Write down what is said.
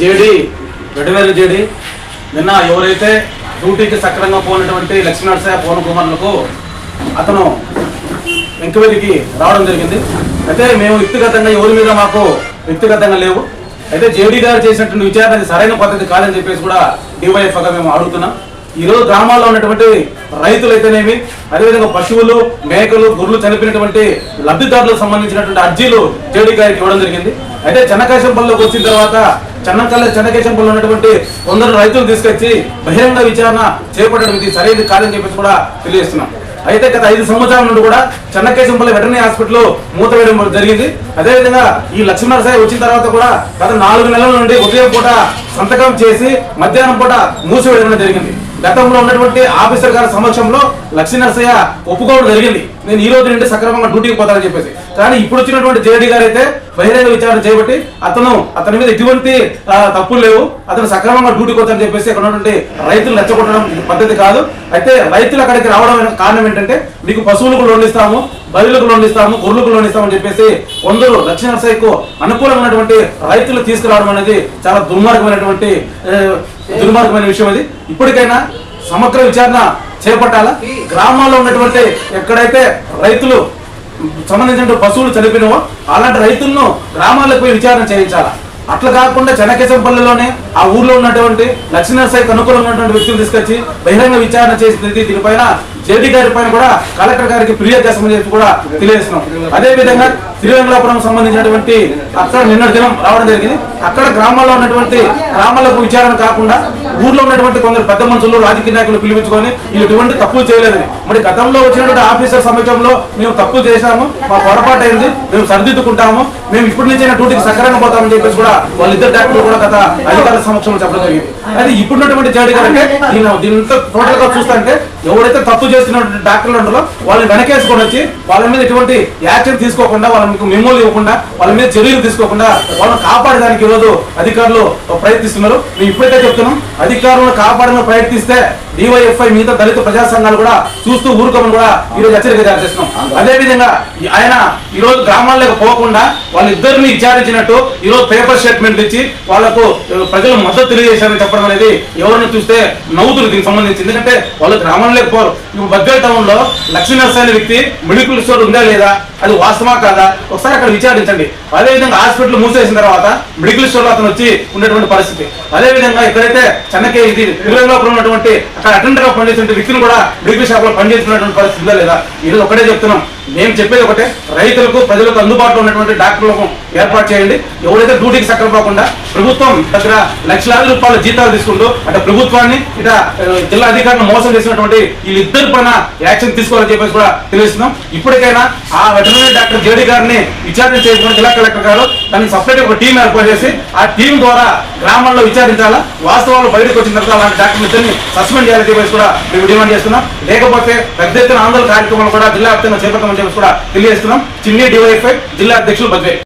JD veterinary JD నిన్న ఎవరైతే డ్యూటీకి సక్రమంగా పోయినటువంటి లక్ష్మీనరసయ్య పవన్ కుమార్లకు అతను ఎంక్వైరీకి రావడం జరిగింది. అయితే మేము వ్యక్తిగతంగా ఎవరి మీద మాకు వ్యక్తిగతంగా లేవు. అయితే జేడీ గారు చేసినటువంటి విచారణ సరైన పద్ధతి కాదని చెప్పేసి కూడా డివైఎఫ్గా మేము అడుగుతున్నాం. ఈ రోజు గ్రామాల్లో ఉన్నటువంటి రైతులు అయితేనేమి అదేవిధంగా పశువులు మేకలు గొర్రెలు చనిపోయినటువంటి లబ్ధిదారులకు సంబంధించినటువంటి అర్జీలు జేడీ గారికి ఇవ్వడం జరిగింది. అయితే చెన్నకేశంపల్లికి వచ్చిన తర్వాత చెన్నకల్ల చెన్నకేశంపల్లి ఉన్నటువంటి కొందరు రైతులు తీసుకొచ్చి బహిరంగ విచారణ చేపట్టడం ఇది సరైనది కాదని చెప్పేసి కూడా తెలియజేస్తున్నాం. అయితే గత ఐదు సంవత్సరాల నుండి కూడా చెన్నకేశంపల్లి వెటర్నరీ హాస్పిటల్ మూతవేయడం జరిగింది. అదేవిధంగా ఈ లక్ష్మీనరసాయి వచ్చిన తర్వాత కూడా గత నాలుగు నెలల నుండి ఉదయం పూట సంతకం చేసి మధ్యాహ్నం పూట మూసివేయడం జరిగింది. గతంలో ఉన్నటువంటి ఆఫీసర్ గారి సమక్షంలో లక్ష్మీనరసయ్య ఒప్పుకోవడం జరిగింది. నేను ఈ రోజు నుండి సక్రమంగా డ్యూటీకి పోతానని చెప్పేసి. కానీ ఇప్పుడు వచ్చినటువంటి జేడీ గారు అయితే బహిరంగ విచారణ చేయబట్టి అతను అతని మీద ఎటువంటి తప్పులు లేవు. అతను సక్రమంగా డ్యూటీకి పోతానని చెప్పేసి అక్కడ ఉన్నటువంటి రైతులు నచ్చగొట్టడం పద్ధతి కాదు. అయితే రైతులు అక్కడికి రావడం కారణం ఏంటంటే మీకు పశువులకు లోన్ ఇస్తాము బరువులకు లోన్ ఇస్తాము గొర్రెలకు లోన్ ఇస్తామని చెప్పేసి కొందరు దక్షిణ సైకు అనుకూలమైనటువంటి రైతులు తీసుకురావడం అనేది చాలా దుర్మార్గమైనటువంటి దుర్మార్గమైన విషయం అది. ఇప్పటికైనా సమగ్ర విచారణ చేపట్టాలా? గ్రామాల్లో ఉన్నటువంటి ఎక్కడైతే రైతులు సంబంధించిన పశువులు చనిపోయినవో అలాంటి రైతులను గ్రామాలకు పోయి విచారణ చేయించాలా? అట్లా కాకుండా చెనకేశంపల్లిలోనే ఆ ఊర్లో ఉన్నటువంటి లక్ష్మీనరసాయికి అనుకూలంగా ఉన్నటువంటి వ్యక్తులు తీసుకొచ్చి బహిరంగ విచారణ చేసింది దీనిపైన జేడీ గారి పైన కూడా కలెక్టర్ గారికి ఫిర్యాదు చేస్తామని చెప్పి కూడా తెలియజేస్తున్నాం. అదే విధంగా శ్రీరంగలాపురం సంబంధించినటువంటి అక్కడ నిన్న దినం రావడం జరిగింది. అక్కడ గ్రామాల్లో ఉన్నటువంటి గ్రామాలకు విచారణ కాకుండా ఊర్లో ఉన్నటువంటి కొందరు పెద్ద మనుషులు రాజకీయ నాయకులు పిలిపించుకొని వీళ్ళు ఎటువంటి తప్పులు చేయలేదని. మరి గతంలో వచ్చినటువంటి ఆఫీసర్ సమక్షంలో మేము తప్పులు చేశాము మా పొరపాటు అయింది మేము సరిదిద్దుకుంటాము మేము ఇప్పటి నుంచి డ్యూటీకి సక్రమంగా పోతామని చెప్పేసి కూడా వాళ్ళిద్దరు డాక్టర్లు కూడా గత అధికారుల సమక్షంలో చెప్పడం జరిగింది. అయితే ఇప్పుడున్నటువంటి జడి అంటే దీని దీంతో టోటల్గా చూస్తుంటే ఎవరైతే తప్పు చేస్తున్నటువంటి డాక్టర్లు ఉంటారో వాళ్ళని వెనకేసుకొని వచ్చి వాళ్ళ మీద ఎటువంటి యాక్షన్ తీసుకోకుండా వాళ్ళ మీకు మెమోలు ఇవ్వకుండా వాళ్ళ మీద చర్యలు తీసుకోకుండా వాళ్ళని కాపాడడానికి ఈరోజు అధికారులు ప్రయత్నిస్తున్నారు. మేము ఇప్పుడైతే చెప్తున్నాం అధికారులను కాపాడడానికి ప్రయత్నిస్తే డివైఎఫ్ఐ మిగతా దళిత ప్రజా సంఘాలు కూడా చూస్తూ ఊరుకోమని కూడా ఈ రోజు హెచ్చరిక జారీ చేస్తున్నాం. అదే విధంగా ఆయన ఈ రోజు గ్రామాల్లోకి పోకుండా వాళ్ళిద్దరిని విచారించినట్టు ఈ రోజు పేపర్ స్టేట్మెంట్ ఇచ్చి వాళ్ళకు ప్రజలు మద్దతు తెలియజేశారని చెప్పడం అనేది ఎవరిని చూస్తే నవ్వుతులు దీనికి సంబంధించి. ఎందుకంటే వాళ్ళు గ్రామంలోకి పోరు. ఇప్పుడు బద్వేల్ టౌన్లో లక్ష్మీనరస వ్యక్తి మెడికల్ స్టోర్ ఉందా లేదా? అది వాస్తవా కాదా? ఒకసారి అక్కడ విచారించండి. అదేవిధంగా హాస్పిటల్ మూసేసిన తర్వాత మెడికల్ స్టోర్లో అతను వచ్చి ఉన్నటువంటి పరిస్థితి. అదేవిధంగా ఎక్కడైతే చెన్నకే ఇది తిరువనలోపురం ఉన్నటువంటి అక్కడ అటెండర్గా పనిచేసిన వ్యక్తిని కూడా మెడికల్ షాప్లో పనిచేస్తున్నటువంటి పరిస్థితి లేదా? ఈరోజు ఒకటే చెప్తున్నాం. మేము చెప్పేది ఒకటే. రైతులకు ప్రజలకు అందుబాటులో ఉన్నటువంటి డాక్టర్లకు ఏర్పాటు చేయండి. ఎవరైతే డ్యూటీకి కాకుండా ప్రభుత్వం దగ్గర లక్షలాది రూపాయల జీతాలు తీసుకుంటూ అంటే ప్రభుత్వాన్ని ఇట జిల్లా అధికారులను మోసం చేసినటువంటి వీళ్ళిద్దరి పైన యాక్షన్ తీసుకోవాలని చెప్పేసి కూడా తెలుస్తున్నాం ఇప్పటికైనా ఆ వెటనరీ డాక్టర్ జేడీ గారిని విచారణ చేసుకుని జిల్లా కలెక్టర్ గారు దానికి సపరేట్ ఒక టీం ఏర్పాటు చేసి ఆ టీం ద్వారా గ్రామాల్లో విచారించాలా? వాస్తవాలు బయటకు వచ్చిన తర్వాత అలాంటి డాక్టర్ ఇద్దరిని సస్పెండ్ చేయాలని చెప్పేసి కూడా మేము డిమాండ్ చేస్తున్నాం. లేకపోతే పెద్ద ఎత్తున ఆందోళన కార్యక్రమాలు కూడా జిల్లా వ్యాప్తంగా చేపడతామని చెప్పేసి కూడా తెలియజేస్తున్నాం. చిన్ని డివైఎఫ్ఐ జిల్లా అధ్యక్షులు బద్వే.